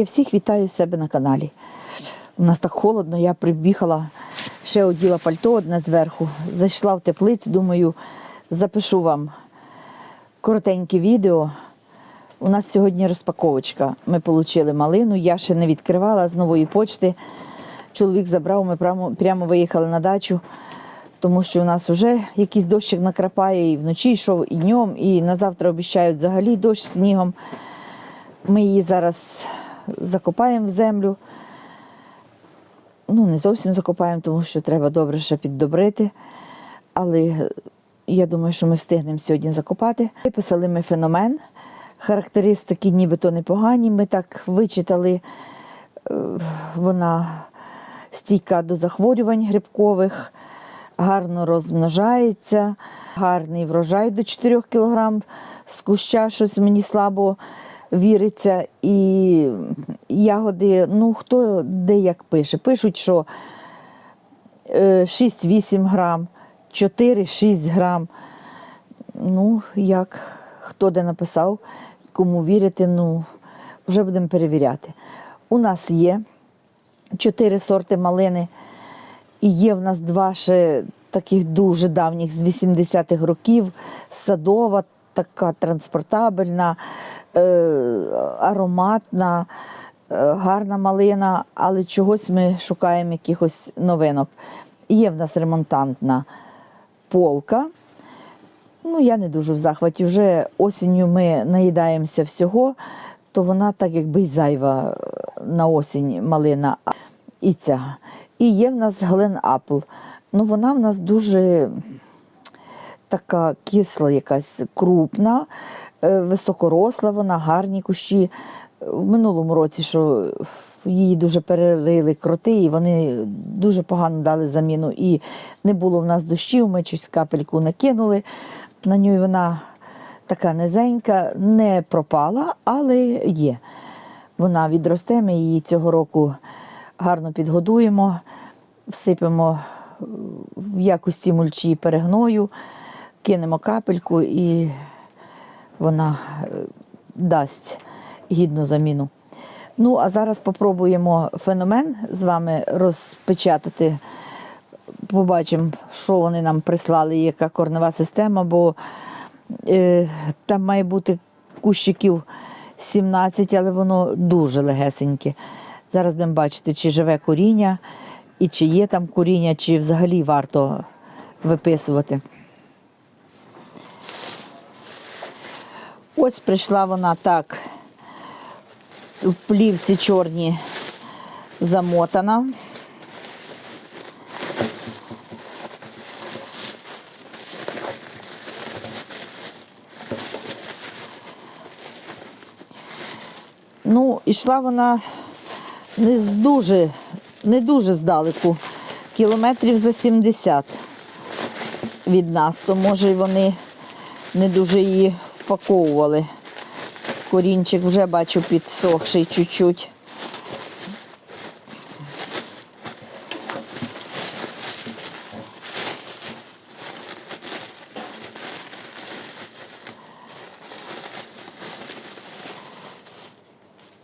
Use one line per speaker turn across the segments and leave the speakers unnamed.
Я всіх вітаю в себе на каналі. У нас так холодно, я прибігала, ще оділа пальто одне зверху, зайшла в теплицю, думаю, запишу вам коротеньке відео. У нас сьогодні розпаковочка. Ми отримали малину, я ще не відкривала з нової почти. Чоловік забрав, ми прямо, прямо виїхали на дачу, тому що у нас вже якийсь дощик накрапає і вночі йшов, і днем, і на завтра обіцяють взагалі дощ снігом. Ми її зараз закопаємо в землю. Ну, не зовсім закопаємо, тому що треба добре ще піддобрити. Але я думаю, що ми встигнемо сьогодні закопати. Виписали ми феномен. Характеристики нібито непогані. Ми так вичитали, е, вона стійка до захворювань грибкових, гарно розмножається, гарний врожай до 4 кг з куща, щось мені слабо віриться. І ягоди, ну хто де як пише. Пишуть, що е, 6-8 грам, 4-6 грам. Ну, як хто де написав, кому вірити, ну, вже будемо перевіряти. У нас є чотири сорти малини, і є в нас два ще таких дуже давніх з 80-х років. Садова, така транспортабельна, е, ароматна, е, гарна малина, але чогось ми шукаємо якихось новинок. Є в нас ремонтантна полка. Ну, я не дуже в захваті. Вже осінню ми наїдаємося всього, то вона так якби й зайва е, на осінь малина і ця. І є в нас Глен Апл. Ну, вона в нас дуже така кисла, якась крупна, е, високоросла, вона гарні кущі. В минулому році, що її дуже перерили кроти, і вони дуже погано дали заміну. І не було в нас дощів, ми щось капельку накинули. На ній вона така низенька, не пропала, але є. Вона відросте, ми її цього року гарно підгодуємо, всипемо в якості мульчі перегною, кинемо капельку і вона е, дасть гідну заміну. Ну, а зараз спробуємо феномен з вами розпечатати. Побачимо, що вони нам прислали, яка корнева система, бо е, там має бути кущиків 17, але воно дуже легесеньке. Зараз будемо бачити, чи живе коріння, і чи є там коріння, чи взагалі варто виписувати. Ось прийшла вона так в плівці чорні замотана. Ну, ішла вона не з дуже, не дуже здалеку, кілометрів за 70 від нас, то може вони не дуже її впаковували. Корінчик вже бачу підсохший чуть-чуть.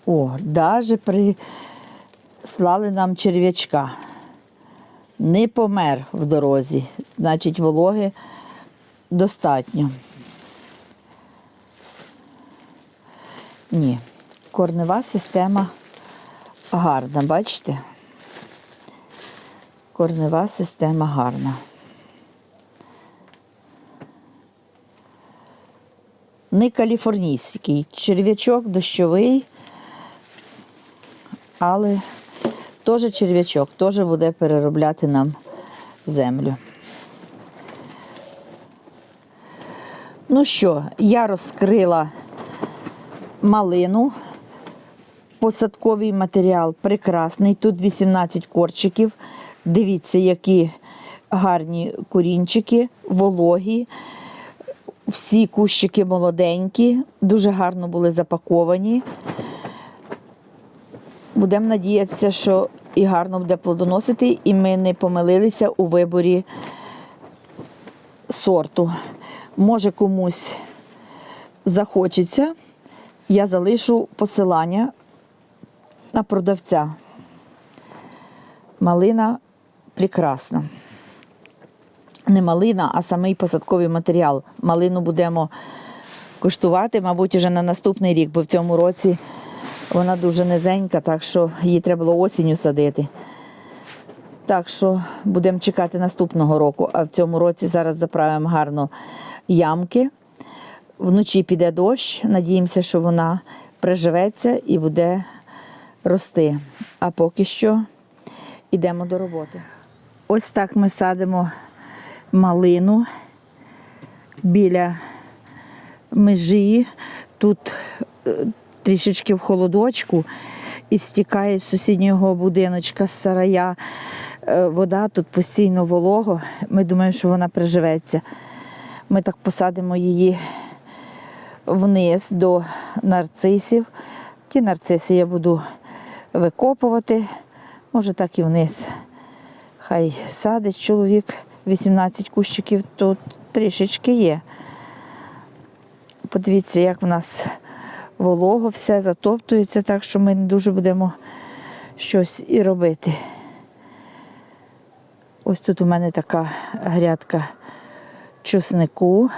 О, даже прислали нам черв'ячка. Не помер в дорозі, значить, вологи достатньо. Ні, корнева система гарна, бачите? Корнева система гарна. Не каліфорнійський, черв'ячок дощовий, але теж черв'ячок, теж буде переробляти нам землю. Ну що, я розкрила малину. Посадковий матеріал прекрасний. Тут 18 корчиків. Дивіться, які гарні корінчики, вологі. Всі кущики молоденькі, дуже гарно були запаковані. Будемо надіятися, що і гарно буде плодоносити, і ми не помилилися у виборі сорту. Може комусь захочеться, я залишу посилання на продавця. Малина прекрасна. Не малина, а самий посадковий матеріал. Малину будемо куштувати, мабуть, вже на наступний рік, бо в цьому році вона дуже низенька, так що її треба було осінню садити. Так що будемо чекати наступного року. А в цьому році зараз заправимо гарно ямки. Вночі піде дощ. Надіємося, що вона приживеться і буде рости. А поки що йдемо до роботи. Ось так ми садимо малину біля межі. Тут е, трішечки в холодочку і стікає з сусіднього будиночка з сарая. Е, Вода тут постійно волого. Ми думаємо, що вона приживеться. Ми так посадимо її вниз до нарцисів. Ті нарциси я буду викопувати. Може, так і вниз. Хай садить чоловік 18 кущиків, тут трішечки є. Подивіться, як в нас волого, все затоптується, так що ми не дуже будемо щось і робити. Ось тут у мене така грядка чеснику.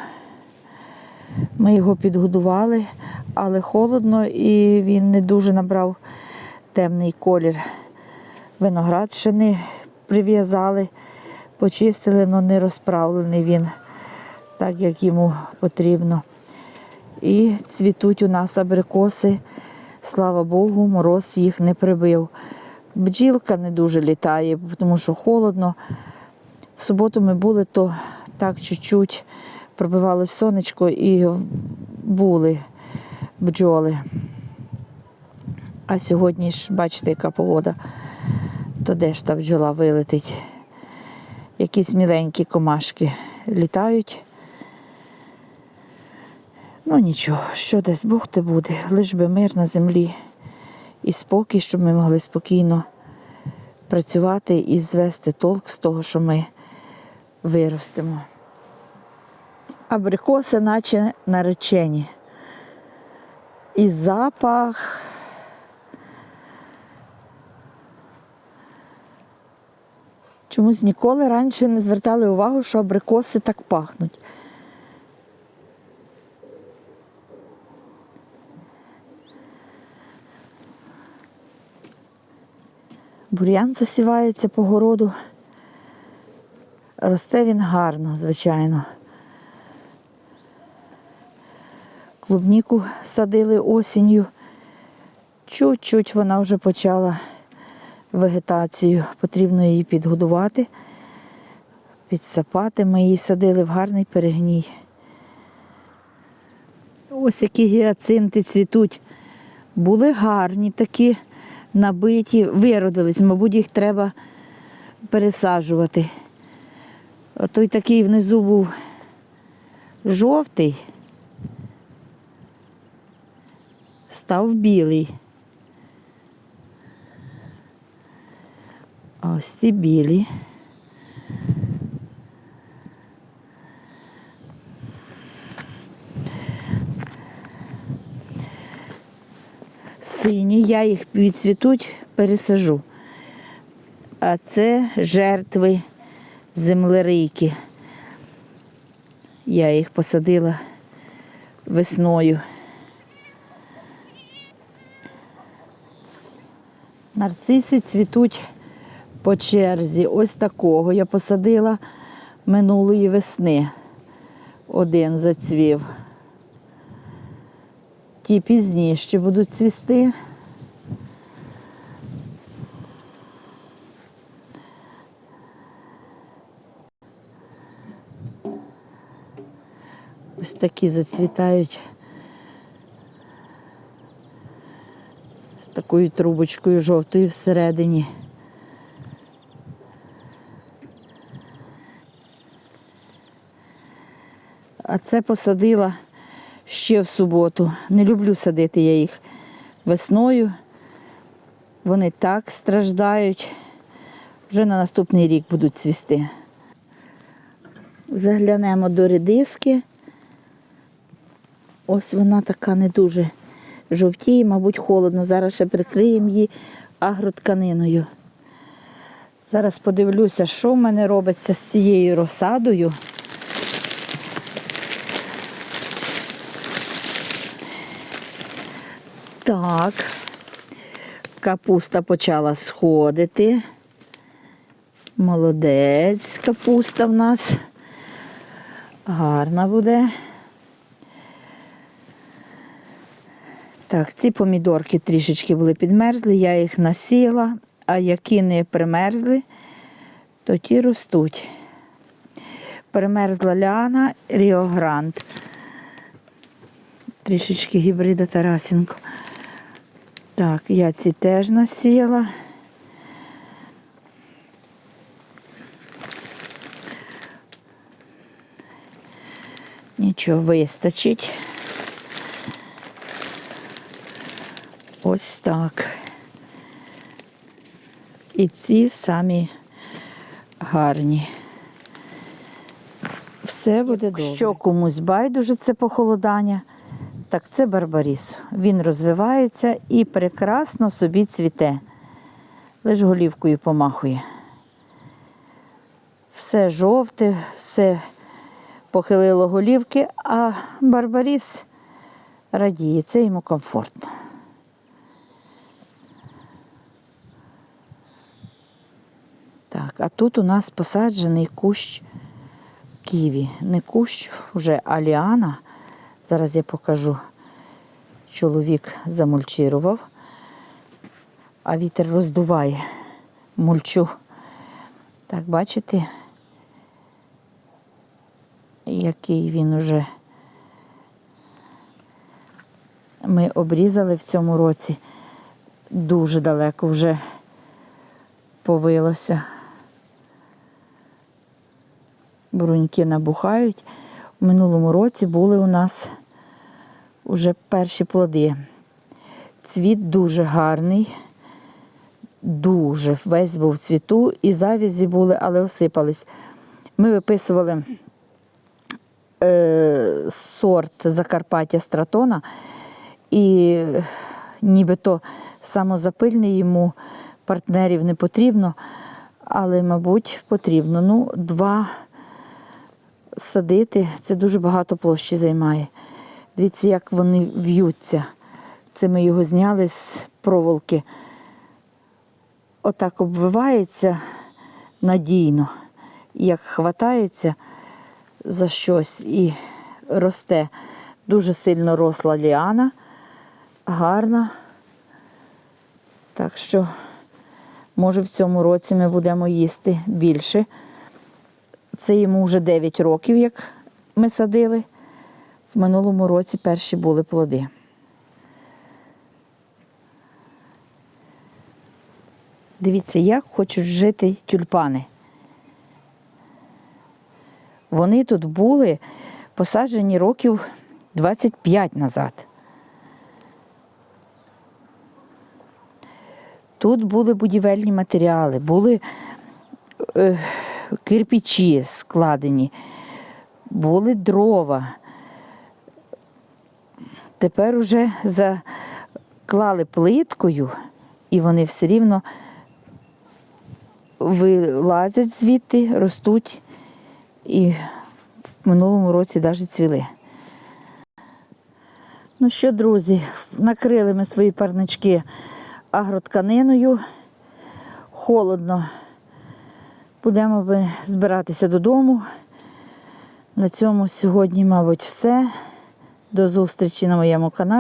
Ми його підгодували, але холодно і він не дуже набрав темний колір. Виноград ще прив'язали, почистили, але не розправлений він так, як йому потрібно. І цвітуть у нас абрикоси. Слава Богу, мороз їх не прибив. Бджілка не дуже літає, тому що холодно. В суботу ми були, то так чуть-чуть пробивалось сонечко і були бджоли. А сьогодні ж, бачите, яка погода, то де ж та бджола вилетить. Якісь міленькі комашки літають. Ну нічого, що дасть Бог те буде, лиш би мир на землі і спокій, щоб ми могли спокійно працювати і звести толк з того, що ми виростемо. Абрикоси, наче наречені. І запах. Чомусь ніколи раніше не звертали увагу, що абрикоси так пахнуть. Бур'ян засівається по городу. Росте він гарно, звичайно. Клубніку садили осінню. Чуть-чуть вона вже почала вегетацію. Потрібно її підгодувати, підсапати. Ми її садили в гарний перегній. Ось які гіацинти цвітуть. Були гарні такі, набиті, виродились, мабуть, їх треба пересаджувати. Той такий внизу був жовтий, став білий. Ось ці білі. Сині, я їх відцвітуть, пересажу. А це жертви землерийки. Я їх посадила весною. Нарциси цвітуть по черзі. Ось такого я посадила минулої весни. Один зацвів. Ті пізніше будуть цвісти. Ось такі зацвітають такою трубочкою жовтою всередині. А це посадила ще в суботу. Не люблю садити я їх весною. Вони так страждають. Вже на наступний рік будуть цвісти. Заглянемо до редиски. Ось вона така не дуже жовтіє, мабуть, холодно. Зараз ще прикриємо її агротканиною. Зараз подивлюся, що в мене робиться з цією розсадою. Так, капуста почала сходити. Молодець, капуста в нас. Гарна буде. Так, ці помідорки трішечки були підмерзли, я їх насіяла, а які не примерзли, то ті ростуть. Примерзла ляна Ріогранд. Трішечки гібрида Тарасенко. Так, я ці теж насіяла. Нічого вистачить. Ось так. І ці самі гарні. Все буде добре. Якщо комусь байдуже це похолодання, так це барбаріс. Він розвивається і прекрасно собі цвіте. Лиш голівкою помахує. Все жовте, все похилило голівки, а барбаріс радіє, це йому комфортно. А тут у нас посаджений кущ ківі. Не кущ, вже аліана. Зараз я покажу. Чоловік замульчирував, а вітер роздуває мульчу. Так, бачите, який він уже ми обрізали в цьому році. Дуже далеко вже повилося. Бруньки набухають. У минулому році були у нас уже перші плоди. Цвіт дуже гарний, дуже весь був в цвіту, і завязі були, але осипались. Ми виписували е, сорт Закарпаття Стратона, і нібито самозапильний йому партнерів не потрібно, але, мабуть, потрібно. Ну, два садити це дуже багато площі займає. Дивіться, як вони в'ються. Це ми його зняли з проволоки. Отак обвивається надійно, як хватається за щось і росте. Дуже сильно росла ліана, гарна. Так що, може, в цьому році ми будемо їсти більше. Це йому вже 9 років, як ми садили. В минулому році перші були плоди. Дивіться, як хочуть жити тюльпани. Вони тут були посаджені років 25 назад. Тут були будівельні матеріали, були е, кирпичі складені, були дрова. Тепер уже заклали плиткою, і вони все рівно вилазять звідти, ростуть і в минулому році навіть цвіли. Ну що, друзі, накрили ми свої парнички агротканиною. Холодно. Будемо ви збиратися додому. На цьому сьогодні, мабуть, все. До зустрічі на моєму каналі.